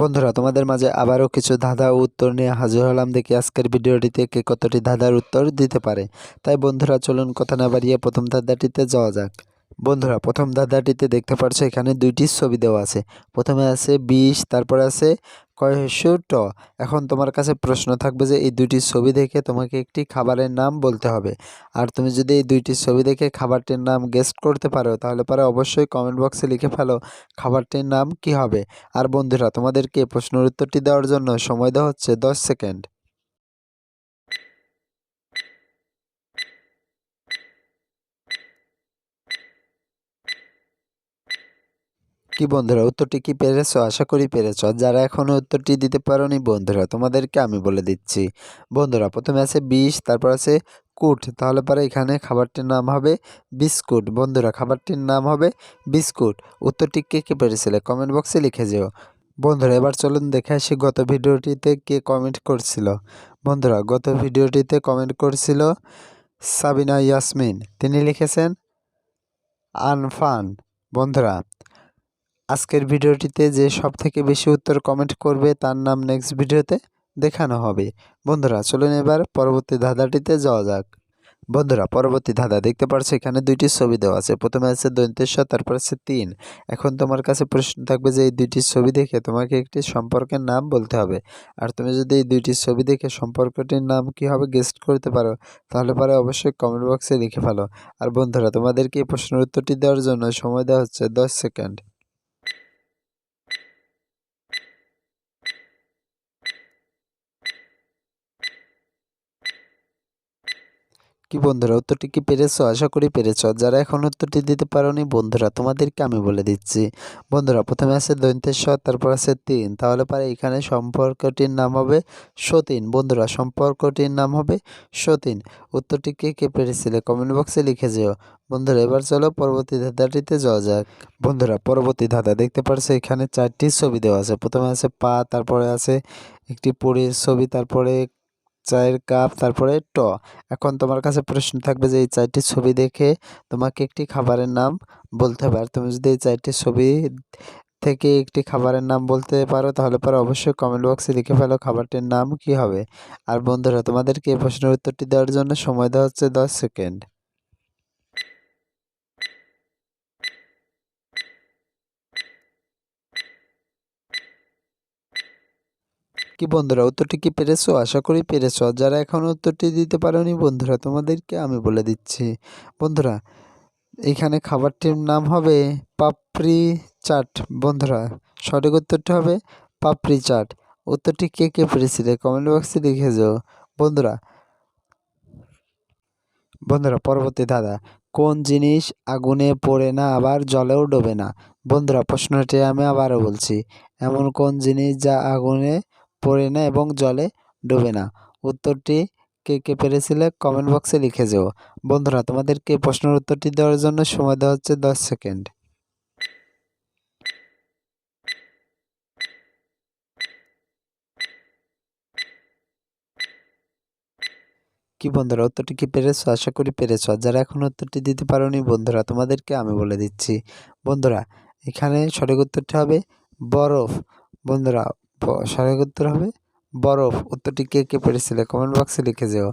বন্ধুরা, তোমাদের মাঝে আবারও কিছু ধাঁধা উত্তর নিয়ে হাজির হলাম। দেখি আজকের ভিডিওটিতে কে কতটি ধাঁধার উত্তর দিতে পারে। তাই বন্ধুরা, চলুন কথা না বাড়িয়ে প্রথম ধাঁধাটিতে যাওয়া যাক। বন্ধুরা, প্রথম ধাঁধাটিতে দেখতে পাচ্ছ এখানে দুইটি ছবি দেওয়া আছে। প্রথমে আছে বিশ, তারপরে আছে কয়শো ট এখন তোমার কাছে প্রশ্ন থাকবে যে এই দুইটি ছবি দেখে তোমাকে একটি খাবারের নাম বলতে হবে। আর তুমি যদি এই দুইটি ছবি দেখে খাবারটির নাম গেস্ট করতে পারো, তাহলে পরে অবশ্যই কমেন্ট বক্সে লিখে ফেলো খাবারটির নাম কি হবে। আর বন্ধুরা, তোমাদেরকে প্রশ্নের উত্তরটি দেওয়ার জন্য সময় দেওয়া হচ্ছে দশ সেকেন্ড। কি বন্ধুরা, উত্তরটি কি পেরেছ? আশা করি পেরেছ। যারা এখনও উত্তরটি দিতে পারোনি বন্ধুরা, তোমাদেরকে আমি বলে দিচ্ছি। বন্ধুরা, প্রথমে আছে বিষ, তারপর আছে কুট। তাহলে পরে এখানে খাবারটির নাম হবে বিস্কুট। বন্ধুরা, খাবারটির নাম হবে বিস্কুট। উত্তরটি কে কে পেরেছিলে? কমেন্ট বক্সে লিখে যেও। বন্ধুরা, এবার চলুন দেখে আসি গত ভিডিওটিতে কে কমেন্ট করছিল। বন্ধুরা, গত ভিডিওটিতে কমেন্ট করছিল সাবিনা ইয়াসমিন। তিনি লিখেছেন, আনফান। বন্ধুরা আজকের ভিডিওটিতে যে সব থেকে বেশি উত্তর কমেন্ট করবে তার নাম নেক্সট ভিডিওতে দেখানো হবে। বন্ধুরা, চলুন এবার পরবর্তী ধাঁধাটিতে যাওয়া যাক। বন্ধুরা, পরবর্তী ধাঁধা দেখতে পাচ্ছ এখানে দুইটি ছবি দেওয়া আছে। প্রথমে আছে দন্তেশ্বর তারপর আছে তিন। এখন তোমার কাছে প্রশ্ন থাকবে যে এই দুইটি ছবি দেখে তোমাকে একটি সম্পর্কের নাম বলতে হবে। আর তুমি যদি এই দুইটি ছবি দেখে সম্পর্কটির নাম কি হবে গেস্ট করতে পারো, তাহলে পরে অবশ্যই কমেন্ট বক্সে লিখে ফেলো। আর বন্ধুরা, তোমাদেরকে এই প্রশ্নের উত্তরটি দেওয়ার জন্য সময় দেওয়া হচ্ছে দশ সেকেন্ড কি বন্ধুরা, উত্তরটি কি পেরেছ? আশা করি পেরেছ। যারা এখন উত্তরটি দিতে পারোনি, বন্ধুরা, তোমাদেরকে আমি বলে দিচ্ছি। বন্ধুরা, প্রথমে আছে দৈন্তেশ্বর, তারপর আছে তিন। তাহলে পারে এখানে সম্পর্কটির নাম হবে সতীন। বন্ধুরা, সম্পর্কটির নাম হবে সতীন। উত্তরটি কে কে পেরেছিলে? কমেন্ট বক্সে লিখে যেও। বন্ধুরা, এবার চলো পরবর্তী ধাঁধাটিতে যাওয়া যাক। বন্ধুরা, পরবর্তী ধাঁধা দেখতে পারছ, এখানে চারটি ছবি দেওয়া আছে। প্রথমে আছে পা, তারপরে আছে একটি পরীর ছবি, তারপরে চায়ের কাপ, তারপরে ট। এখন তোমার কাছে প্রশ্ন থাকবে যে, এই চারটি ছবি দেখে তোমাকে একটি খাবারের নাম বলতে হবে। আর তুমি যদি এই চারটি ছবি থেকে একটি খাবারের নাম বলতে পারো, তাহলে পরে অবশ্যই কমেন্ট বক্সে লিখে ফেলো খাবারটির নাম কি হবে। আর বন্ধুরা, তোমাদেরকে এই প্রশ্নের উত্তরটি দেওয়ার জন্য সময় দেওয়া হচ্ছে দশ সেকেন্ড। কি বন্ধুরা উত্তরটি কি পেরেছ? আশা করি পেরেছ। যারা এখন উত্তরটি দিতে পারোনি বন্ধুরা, তোমাদেরকে আমি বলে দিচ্ছি। বন্ধুরা, এখানে খাবারটির নাম হবে পাপড়ি চাট। বন্ধুরা, সঠিক উত্তরটি হবে পাপড়ি চাট। উত্তরটি কে কে পেরেছিলে? কমেন্ট বক্সে লিখে যাও। বন্ধুরা বন্ধুরা, পরবর্তী দাদা কোন জিনিস আগুনে পড়ে না আবার জলেও ডোবে না? বন্ধুরা, প্রশ্নটি আমি আবারও বলছি। এমন কোন জিনিস যা আগুনে পড়ে না এবং জলে ডোবে না। উত্তরটি কে কে পেরেছিলে কমেন্ট বক্সে লিখে যাও। বন্ধুরা, তোমাদেরকে প্রশ্নের উত্তরটি দেওয়ার জন্য সময় দেওয়া হচ্ছে দশ সেকেন্ড। কি বন্ধুরা, উত্তরটি কি পেরেছ? আশা করি পেরেছ। যারা এখন উত্তরটি দিতে পারোনি, বন্ধুরা, তোমাদেরকে আমি বলে দিচ্ছি। বন্ধুরা, এখানে সঠিক উত্তরটি হবে বরফ। বন্ধুরা সঠিক উত্তর হবে। বরফ, উত্তরটি কে কে পেরেছিলে? কমেন্ট বক্সে লিখে যেও।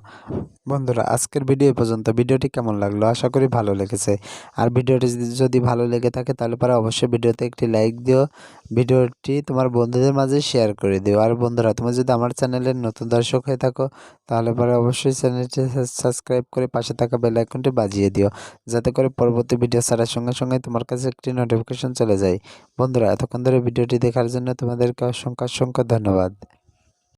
বন্ধুরা, আজকের ভিডিও পর্যন্ত। ভিডিওটি কেমন লাগল? আশা করি ভালো লেগেছে। আর ভিডিওটি যদি ভালো লেগে থাকে, তাহলে পরে অবশ্যই ভিডিওতে একটি লাইক দিও। ভিডিওটি তোমার বন্ধুদের মাঝে শেয়ার করে দিও। আর বন্ধুরা, তুমি যদি আমার চ্যানেলের নতুন দর্শক হয়ে থাকো, তাহলে পরে অবশ্যই চ্যানেলটি সাবস্ক্রাইব করে পাশে থাকা বেল আইকনটি বাজিয়ে দিও, যাতে করে পরবর্তী ভিডিও ছাড়ার সঙ্গে সঙ্গে তোমার কাছে একটি নোটিফিকেশন চলে যায়। বন্ধুরা, এতক্ষণ ধরে ভিডিওটি দেখার জন্য তোমাদেরকে অসংখ্য অসংখ্য ধন্যবাদ।